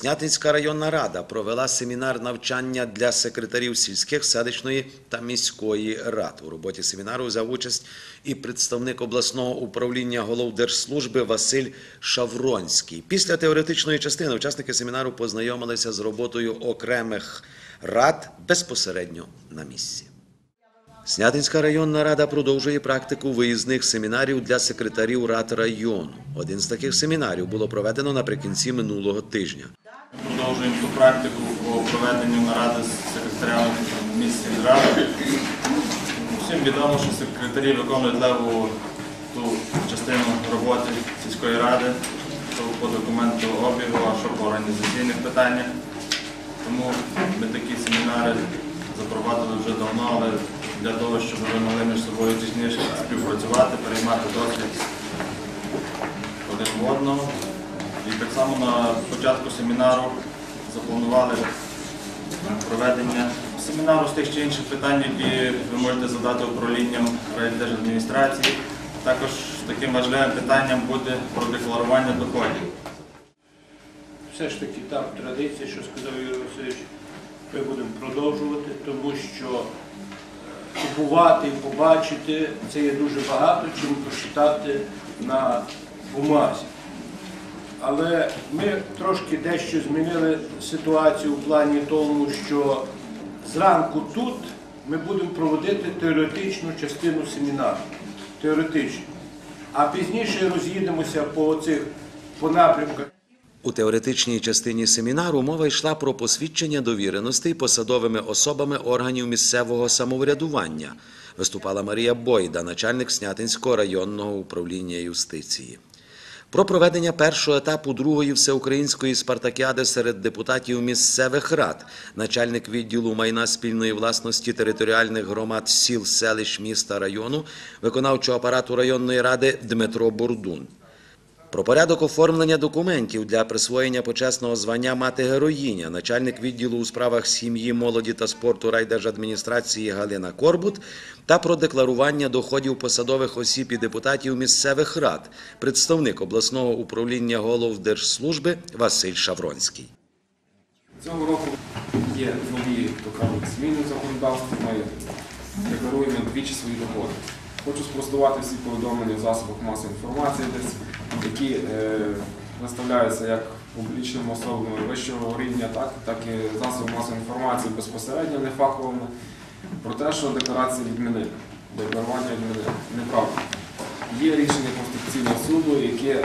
Снятинська районна рада провела семінар навчання для секретарів сільських, селищної та міської рад. У роботі семінару взяв участь і представник обласного управління голов держслужби Василь Шавронський. Після теоретичної частини учасники семінару познайомилися з роботою окремих рад безпосередньо на місці. Снятинська районна рада продовжує практику виїзних семінарів для секретарів рад району. Один з таких семінарів було проведено наприкінці минулого тижня. Продовжуємо ту практику по проведенню наради з секретарями міських ради. Всім відомо, що секретарі виконують леву ту частину роботи сільської ради, по документу обігу, а що по організаційних питаннях. Тому ми такі семінари запровадили вже давно, але для того, щоб ми могли між собою тісніше співпрацювати, переймати досвід один в одного. Так само на початку семінару запланували проведення семінару з тих чи інших питань, які ви можете задати управлінням райдержадміністрації. Також таким важливим питанням буде про декларування доходів. все ж таки там традиція, що сказав Юрій Васильович, ми будемо продовжувати, тому що е, купувати і побачити це є дуже багато, чим прочитати на бумазі. Але ми трошки дещо змінили ситуацію в плані тому, що зранку тут ми будемо проводити теоретичну частину семінару. Теоретичну. А пізніше роз'їдемося по цих по напрямках. У теоретичній частині семінару мова йшла про посвідчення довіреностей посадовими особами органів місцевого самоврядування. Виступала Марія Бойда, начальник Снятинського районного управління юстиції. Про проведення першого етапу другої всеукраїнської спартакіади серед депутатів місцевих рад, начальник відділу майна спільної власності територіальних громад сіл, селищ, міста району, виконавчого апарату районної ради Дмитро Бордун. Про порядок оформлення документів для присвоєння почесного звання мати героїня, начальник відділу у справах сім'ї, молоді та спорту райдержадміністрації Галина Корбут та про декларування доходів посадових осіб і депутатів місцевих рад, представник обласного управління голов держслужби Василь Шавронський. Цього року є нові кажуть, зміни в законодавстві. Ми декларуємо двічі свої доходи. Хочу спростувати всі повідомлення в засобах масової інформації, десь, які е, виставляються як публічними особами вищого рівня, так, так і засоби масової інформації безпосередньо нефаховими, про те, що декларації відмінили. Декларування відмінили. Неправда. Є рішення Конституційного суду, яке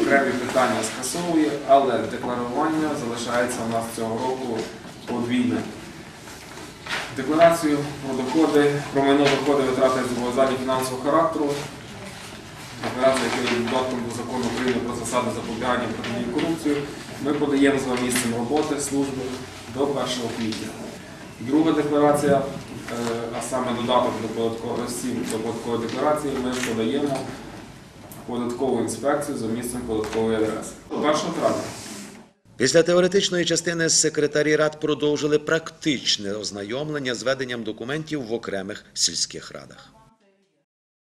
окремі питання скасовує, але декларування залишається у нас цього року подвійне. Декларацію про доходи, про майно доходи витрати зобов'язання фінансового характеру. Декларація, яка є додатком до закону України про засади запобігання протидії корупції, ми подаємо за місцем роботи служби до 1 квітня. Друга декларація, е, а саме додаток до податкової до податкової декларації, ми подаємо податкову інспекцію за місцем податкової адреси. 1 травня. Після теоретичної частини секретарі рад продовжили практичне ознайомлення з веденням документів в окремих сільських радах.